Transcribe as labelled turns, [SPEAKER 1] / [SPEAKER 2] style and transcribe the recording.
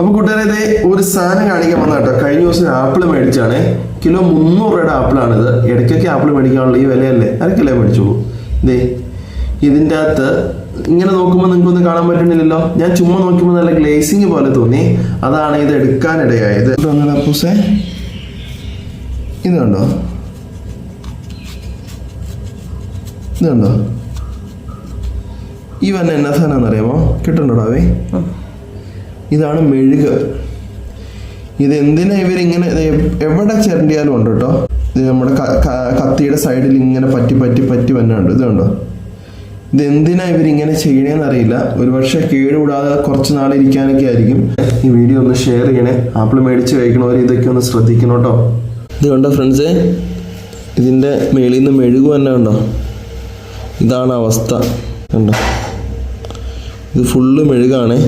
[SPEAKER 1] അപ്പൊ കൂട്ടുകാരെ ഇതേ ഒരു സാധനം കാണിക്കാൻ വന്ന കേട്ടോ. കഴിഞ്ഞ ദിവസം ആപ്പിൾ മേടിച്ചാണ്. കിലോ മുന്നൂറ് രൂപയുടെ ആപ്പിളാണിത് ഇടയ്ക്കൊക്കെ ആപ്പിൾ മേടിക്കാനുള്ള ഈ വിലയല്ലേ? അരക്കിലോ മേടിച്ചോളൂ. ഇതേ ഇതിന്റെ അകത്ത് ഇങ്ങനെ നോക്കുമ്പോൾ നിങ്ങൾക്ക് നിങ്ങൾക്കൊന്നും കാണാൻ പറ്റുന്നില്ലല്ലോ. ഞാൻ ചുമ്മാ നോക്കുമ്പോൾ നല്ല ഗ്ലേസിങ് പോലെ തോന്നി. അതാണ് ഇത് എടുക്കാനിടയായത്. അങ്ങനെ അപ്പൂസേ ഇത് കണ്ടോ? ഇത് കണ്ടോ? ഈ വന്ന എന്നാ സാധനം അറിയാമോ കിട്ടുന്നുണ്ടോ അവേ ഇതാണ് മെഴുക്. ഇതെന്തിനാ ഇവരിങ്ങനെ എവിടെ ചിരണ്ടിയാലും ഉണ്ട് കേട്ടോ. ഇത് നമ്മുടെ കത്തിയുടെ സൈഡിൽ ഇങ്ങനെ പറ്റി പറ്റി പറ്റി വന്നുണ്ട്. ഇത് കണ്ടോ? ഇത് എന്തിനാ ഇവരിങ്ങനെ ചെയ്യണേന്ന് അറിയില്ല. ഒരു ഒരുപക്ഷെ കേടുകൂടാതെ കുറച്ച് നാൾ ഇരിക്കാനൊക്കെ ആയിരിക്കും. ഈ വീഡിയോ ഒന്ന് ഷെയർ ചെയ്യണേ. ആപ്പിൾ മേടിച്ച് കഴിക്കണവർ ഇതൊക്കെ ഒന്ന് ശ്രദ്ധിക്കണം കേട്ടോ. ഇത് കണ്ടോ ഫ്രണ്ട്സ് ഇതിന്റെ മേളിൽ നിന്ന് മെഴുകു തന്നെ ഉണ്ടോ ഇതാണ് അവസ്ഥ. കണ്ടോ? ഇത് ഫുള്ള് മെഴുകാണേ.